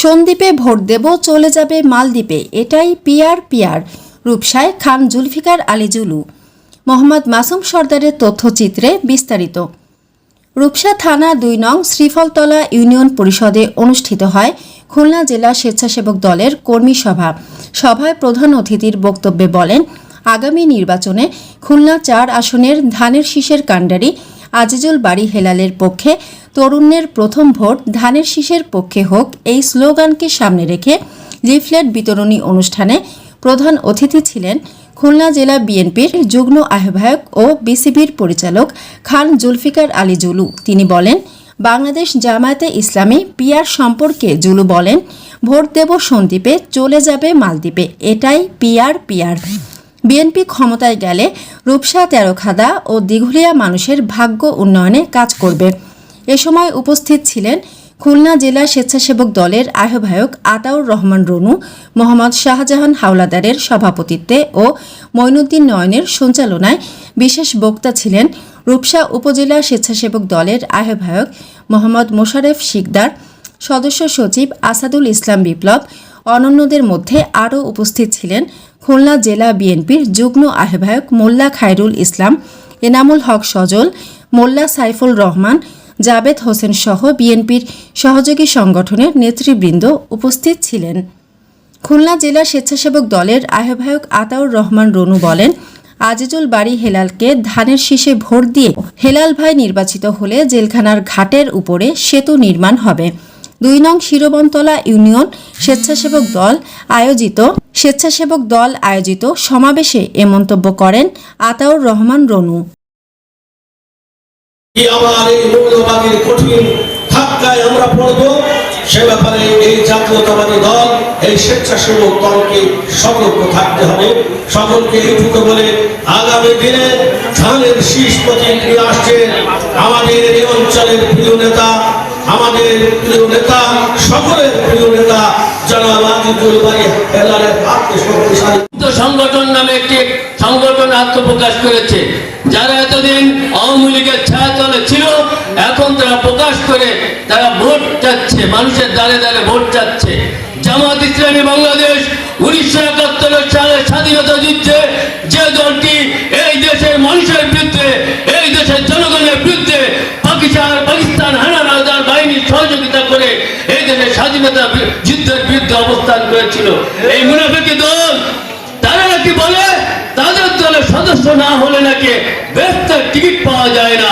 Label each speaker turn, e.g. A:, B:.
A: সন্দ্বীপে vote দেব, চলে যাবে মালদ্বীপে। এটাই পিয়ার পিয়ার রূপসায় খান জুলফিকার আলী জুলু। মোহাম্মদ মাসুম সর্দারের তথ্যচিত্রে বিস্তারিত। রূপসা থানা দুই নং শ্রীফলতলা ইউনিয়ন পরিষদে অনুষ্ঠিত হয় খুলনা জেলা স্বেচ্ছাসেবক দলের কর্মী সভা। সভায় প্রধান অতিথির বক্তব্যে বলেন, আগামী নির্বাচনে খুলনা চার আসনের ধানের শীষের কাণ্ডারি, আজিজুল বাড়ি হেলালের পক্ষে তরুণের প্রথম ভোট ধানের শীষের পক্ষে হোক, এই স্লোগানকে সামনে রেখে লিফলেট বিতরণী অনুষ্ঠানে প্রধান অতিথি ছিলেন খুলনা জেলা বিএনপির যুগ্ম আহ্বায়ক ও বিসিবির পরিচালক খান জুলফিকার আলী জুলু। তিনি বলেন, বাংলাদেশ জামায়াতে ইসলামী পিয়ার সম্পর্কে জুলু বলেন, ভোট দেব সন্দ্বীপে, চলে যাবে মালদ্বীপে। এটাই পিয়ার পিয়ার। বিএনপি ক্ষমতায় গেলে রূপসা তেরোখাদা ও দিঘুলিয়া মানুষের ভাগ্য উন্নয়নে কাজ করবে। এ সময় উপস্থিত ছিলেন খুলনা জেলা স্বেচ্ছাসেবক দলের আহ্বায়ক আতাউর রহমান রনু, মোহাম্মদ শাহজাহান হাওলাদারের সভাপতিত্বে ও মঈনুদ্দিন নয়নের সঞ্চালনায় বিশেষ বক্তা ছিলেন রূপসা উপজেলা স্বেচ্ছাসেবক দলের আহ্বায়ক মোহাম্মদ মোশারেফ শিকদার, সদস্য সচিব আসাদুল ইসলাম বিপ্লব, অনন্যদের মধ্যে আরও উপস্থিত ছিলেন খুলনা জেলা বিএনপির যুগ্ম আহ্বায়ক মোল্লা খায়রুল ইসলাম, এনামুল হক সজল, মোল্লা সাইফুল রহমান জাবেদ হোসেন সহ বিএনপির সহযোগী সংগঠনের নেতৃবৃন্দ উপস্থিত ছিলেন। খুলনা জেলা স্বেচ্ছাসেবক দলের আহ্বায়ক আতাউর রহমান রনু বলেন, আজিজুল বাড়ি হেলালকে ধানের শীষে ভোট দিয়ে হেলাল ভাই নির্বাচিত হলে জেলখানার ঘাটের উপরে সেতু নির্মাণ হবে। দুই নং শিরবনতলা ইউনিয়ন স্বেচ্ছাসেবক দল আয়োজিত স্বেচ্ছাসেবক দল আয়োজিত সমাবেশে এ মন্তব্য করেন আতাউর রহমান রনু।
B: কি আমার এই মৌলবাদীর কঠিন ধাক্কায় আমরা পড়ব? সে ব্যাপারে এই জাতীয়তাবাদী দল, এই স্বেচ্ছাসেবক দলকে সতর্ক থাকতে হবে। সকলকে এইটুকু বলে, আগামী দিনে ধানের শীষ প্রতিক্রিয়া আসছে। আমাদের এই অঞ্চলের প্রিয় নেতা, আমাদের প্রিয় নেতা, সকলের প্রিয় নেতা
C: সংগঠন নামে একটি সংগঠন আত্মপ্রকাশ করেছে। এতদিন আওয়ামী লীগের ছায়াতলে ছিল। এখন তারা প্রকাশ করে তারা ভোট চাচ্ছে, মানুষের দ্বারে দ্বারে ভোট চাচ্ছে। জামাত ইসলামী বাংলাদেশ উনিশশো একাত্তর সালে স্বাধীনতা যুদ্ধে যে দলটি এই দেশের মানুষের বিরুদ্ধে, এই দেশের জনগণের বিরুদ্ধে পাকিস্তান পাকিস্তান হানাদার বাহিনীর সহযোগিতা করে এই দেশের স্বাধীনতা যুদ্ধের বিরুদ্ধে অবস্থান করেছিল। এই মুনাফিকি দল সুস্থ না হলে নাকি ব্যস্ত টিকিট পাওয়া যায় না